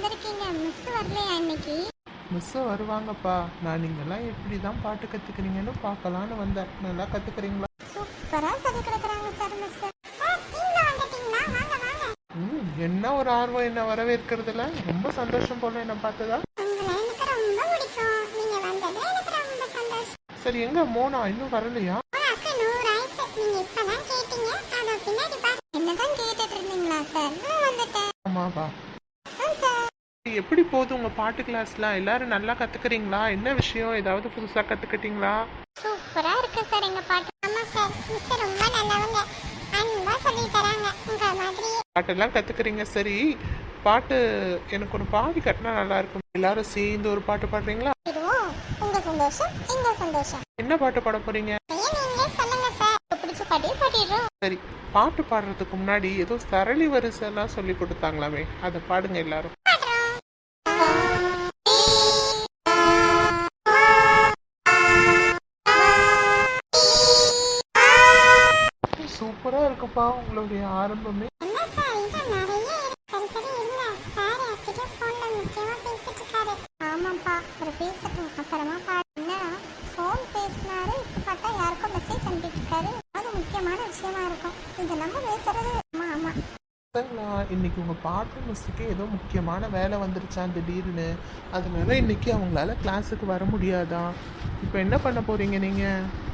வந்திருக்கீங்க. மிஸ் வரலையா இன்னைக்கு? மிஸ்ஸு வருவாங்கப்பா. நான் நீங்கள்லாம் எப்படி தான் பாட்டு கற்றுக்கிறீங்கன்னு பார்க்கலான்னு வந்தேன். நல்லா கற்றுக்கிறீங்களா சூப்பரா சொல்லி கொடுக்குறாங்க சார் மிஸ் ம் என்ன ஒரு ஆர்வம் என்ன வரவேற்கிறதுல? ரொம்ப சந்தோஷம் போல என்னை பார்த்ததா? சரி எங்க? மோனா இன்னும் வரலையா? என்னதான் கேட்டுட்டு இருந்தீங்களா சார் வந்துட்டேன். ஆமாவா ஆ, சார் எப்படி போகுது உங்க பாட்டு கிளாஸ்லாம்? எல்லாரும் நல்லா கத்துக்கிறீங்களா? என்ன விஷயம்? ஏதாவது புதுசா கத்துக்கிட்டீங்களா? சூப்பரா இருக்கு சார் எங்க பாட்டு. ஆமா சார். மிஸ் ரொம்ப நல்லவங்க. அன்பா சொல்லி தராங்க. உங்க மாதிரி. பாட்டெல்லாம் கத்துக்கிறீங்க. சரி. பாட்டு எனக்கு ஒரு பாடி கட்டினா நல்லா இருக்கும். எல்லாரும் சேர்ந்து ஒரு பாட்டு பாடுறீங்களா? இதுவும் உங்க சந்தோஷம் எங்க சந்தோஷம். என்ன பாட்டு பாட போறீங்க? ஐயா நீங்களே சொல்லுங்க சார். பிடிச்ச பாட்டே பாடிடுறோம். சரி. பாட்டு பாடுறதுக்கு முன்னாடி ஏதோ சரளி வரிசைலாம் சொல்லி கொடுத்தாங்களாமே. அதை பாடுங்க எல்லாரும். சூப்பரா இருக்குப்பா உங்களுடைய ஆரம்பமே. ஆமாப்பா அவர் பேசட்டும் அப்புறமா பாரு. என்ன? ஃபோன் பேசினாரு. இப்ப பார்த்தா யாருக்கும் மெசேஜ் அனுப்பிட்டு இருக்காரு. அது முக்கியமான விஷயமா இருக்கும். இது நம்ம பேசுறது. ஆமா ஆமா. இன்னைக்கு உங்க பாட்டு மிஸ்ஸுக்கு ஏதோ முக்கியமான வேலை வந்துருச்சான் திடீர்னு. அதனால இன்னைக்கு அவங்களால கிளாஸுக்கு வர முடியாதா? இப்போ என்ன பண்ண போறீங்க நீங்க? என்ன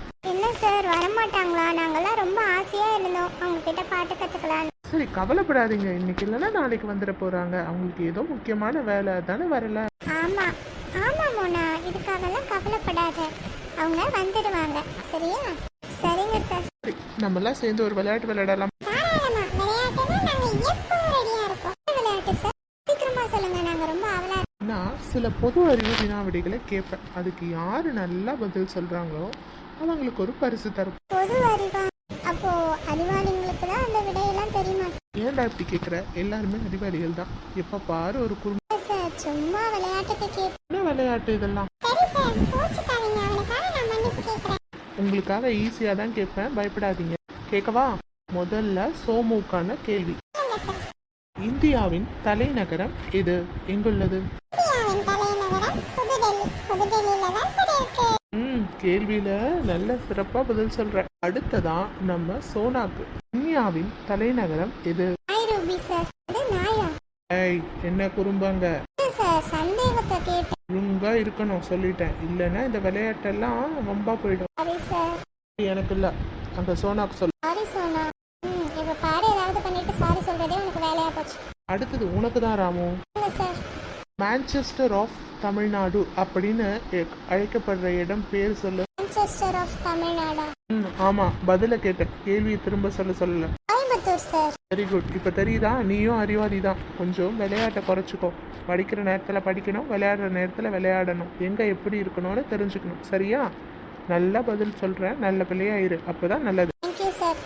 சார் வரமாட்டாங்களா? நாங்கெல்லாம் ரொம்ப ஆசையா இருந்தோம். அவங்க கிட்ட பாட்டு கத்துக்கலாம் சரி கவலைப்படாதீங்க. இன்னைக்கு இல்லைன்னா நாளைக்கு வந்துட போறாங்க. அவங்களுக்கு ஏதோ முக்கியமான வேலை தானே வரல. ஆமா. ஆமா மோனா. இதுக்காகலாம் கவலைப்படாத. அவங்க வந்துடுவாங்க சரியா? சரிங்க சார். நம்மலாம் சேர்ந்து ஒரு விளையாட்டு விளையாடலாம். தாராளமா. விளையாட்டுனா நாங்க எப்பவும் ரெடியா இருக்கோம் என்ன விளையாட்டு சார் சீக்கிரமா சொல்லுங்க நாங்க ரொம்ப அவலா நான் சில பொது அறிவு வினாவிடைகளை கேட்பேன். அதுக்கு யார் நல்லா பதில் சொல்கிறாங்களோ அவங்களுக்கு ஒரு பரிசு தரும் பொது அறிவா? அப்போ அறிவாளிங்களுக்கு தான் அந்த விடையெல்லாம் தெரியுமா? ஏன்டா இப்படி கேட்குற எல்லாருமே அறிவாளிகள் தான். எப்போ பாரு ஒரு குறும்ப. சார் சும்மா விளையாட்டுக்கு கேட்டு என்ன விளையாட்டு இதெல்லாம்? உங்களுக்காக ஈஸியாக தான் கேட்பேன். பயப்படாதீங்க. கேட்கவா முதல்ல சோமுக்கான கேள்வி. இந்தியாவின் தலைநகரம் இது எங்குள்ளது? இந்தியாவின் தலைநகரம் புதுடெல்லி புதுடெல்லியில தான் இருக்கு ம் கேள்வியில நல்ல சிறப்பா பதில் சொல்ற. அடுத்ததா நம்ம சோனாக்கு. இந்தியாவின் தலைநகரம் எது? சார் அது நாயா ஏய் என்ன குறும்பாங்க? சார் சந்தேகத்தை கேட்டேன் ஒழுங்கா இருக்கணும் சொல்லிட்டேன். இல்லைன்னா இந்த விளையாட்டெல்லாம் ரொம்ப போயிடும். சாரி சார் எனக்கு இல்ல. அந்த சோனாக்கு சொல்ல சாரி சோனா ம் இப்ப பாரு ஏதாவது பண்ணிட்டு சாரி சொல்றதே உனக்கு வேலையா போச்சு அடுத்தது உனக்கு தான் ராமு. இல்ல சார் மான்செஸ்டர் ஆஃப் தமிழ்நாடு அப்படின்னு அழைக்கப்படுற இடம் பேர் சொல்லு. மான்செஸ்டர் ஆஃப் தமிழ்நாடா ம் ஆமா பதில கேட்டேன் கேள்வியை திரும்ப சொல்ல சொல்லல. கோயம்புத்தூர் சார் வெரி குட் இப்போ தெரியுதா? நீயும் அறிவாளி தான் கொஞ்சம் விளையாட்டை குறைச்சிக்கோ. படிக்கிற நேரத்தில் படிக்கணும் விளையாடுற நேரத்தில் விளையாடணும். எங்கே எப்படி இருக்கணும்னு தெரிஞ்சுக்கணும். சரியா? நல்லா பதில் சொல்கிறேன் நல்ல பிள்ளையாயிரு அப்போ தான் நல்லது.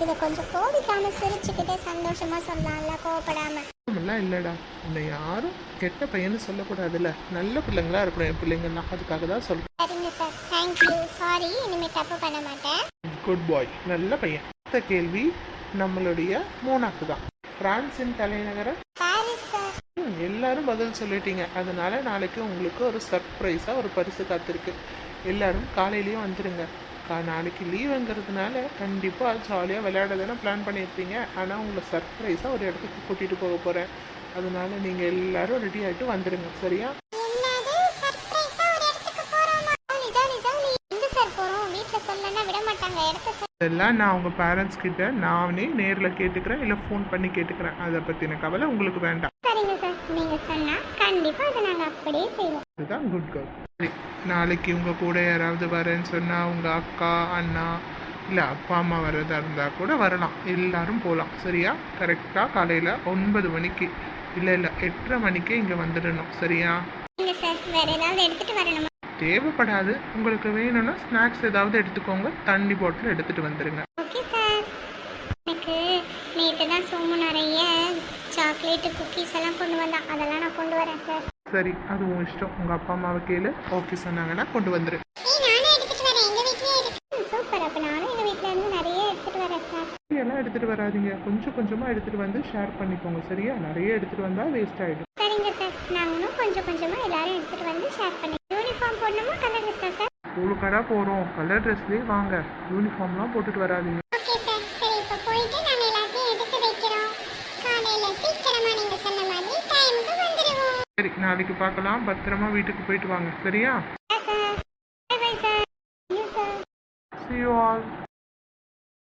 இதை கொஞ்சம் கோபிக்காம சிரிச்சுக்கிட்டே சந்தோஷமா சொல்லலாம்ல கோவப்படாம எல்லாம் இல்லைடா. உன்னை யாரும் கெட்ட பையன்னு சொல்லக்கூடாதுல்ல. நல்ல பிள்ளைங்களா இருக்கணும் என் பிள்ளைங்கலாம் அதுக்காக தான் சொல்கிறேன் சரிங்க சார். தேங்க்யூ சாரி இனிமே தப்பு பண்ண மாட்டேன். குட் பாய் நல்ல பையன். அடுத்த கேள்வி நம்மளுடைய மூணாக்கு தான். பிரான்சின் ம், எல்லாரும் பதில் சொல்லிட்டீங்க. அதனால நாளைக்கு உங்களுக்கு ஒரு சர்ப்ரைஸாக ஒரு பரிசு காத்திருக்கு. எல்லாரும் காலையிலயும் வந்துடுங்க நாளைக்கு லீவுங்கிறதுனால கண்டிப்பாக ஜாலியாக விளையாட தானே பிளான் பண்ணியிருப்பீங்க. ஆனால் உங்களை சர்ப்ரைஸாக ஒரு இடத்துக்கு கூட்டிகிட்டு போக போகிறேன் அதனால நீங்கள் எல்லாரும் ரெடி ஆகிட்டு வந்துடுங்க சரியா? இதெல்லாம் நான் உங்கள் பேரண்ட்ஸ் கிட்ட நானே நேரில் கேட்டுக்கிறேன் இல்லை ஃபோன் பண்ணி கேட்டுக்கிறேன். அதை பற்றின கவலை உங்களுக்கு வேண்டாம். சரிங்க சார் நீங்க சொன்னா கண்டிப்பா அதை நாங்க அப்படியே செய்வோம். அதுதான் குட் கேர்ள் சரி நாளைக்கு உங்கள் கூட யாராவது வரேன்னு சொன்னால் உங்கள் அக்கா அண்ணா இல்லை அப்பா அம்மா வர்றதா இருந்தால் கூட வரலாம். எல்லாரும் போகலாம் சரியா? கரெக்டாக காலையில் ஒன்பது மணிக்கு. இல்லை இல்லை எட்டரை மணிக்கே இங்கே வந்துடணும். சரியா? தேவைப்படாது. உங்களுக்கு வேணும்னா ஸ்நாக்ஸ் ஏதாவது எடுத்துக்கோங்க. தண்ணி பாட்டில் எடுத்துகிட்டு வந்துடுங்க நேற்று தான் சோமு நிறைய சாக்லேட்டு குக்கீஸ் எல்லாம் கொண்டு வந்தான். அதெல்லாம் நான் கொண்டு வரேன் சார் சரி அது உன் இஷ்டம். உங்கள் அப்பா அம்மாவை கேளு. ஓகே சொன்னாங்கன்னா கொண்டு வந்துரு. எல்லாம் எடுத்துட்டு வராதீங்க. கொஞ்சம் கொஞ்சமா எடுத்துட்டு வந்து ஷேர் பண்ணிக்கோங்க சரியா? நிறைய எடுத்துட்டு வந்தா வேஸ்ட் ஆயிடும். சரிங்க சார் நாங்களும் கொஞ்சம் கொஞ்சமா எல்லாரும் எடுத்துட்டு வந்து ஷேர் பண்ணி யூனிஃபார்ம் போடணுமா கலர் ட்ரெஸ் சார் ஸ்கூலுக்கடா போறோம். கலர் ட்ரெஸ்லயே வாங்க. யூனிஃபார்ம்லாம் போட்டுட்டு வராதீங்க. சரி நாளைக்கு பார்க்கலாம். பத்திரமா வீட்டுக்கு போயிட்டு வாங்க. சரியா? See you all.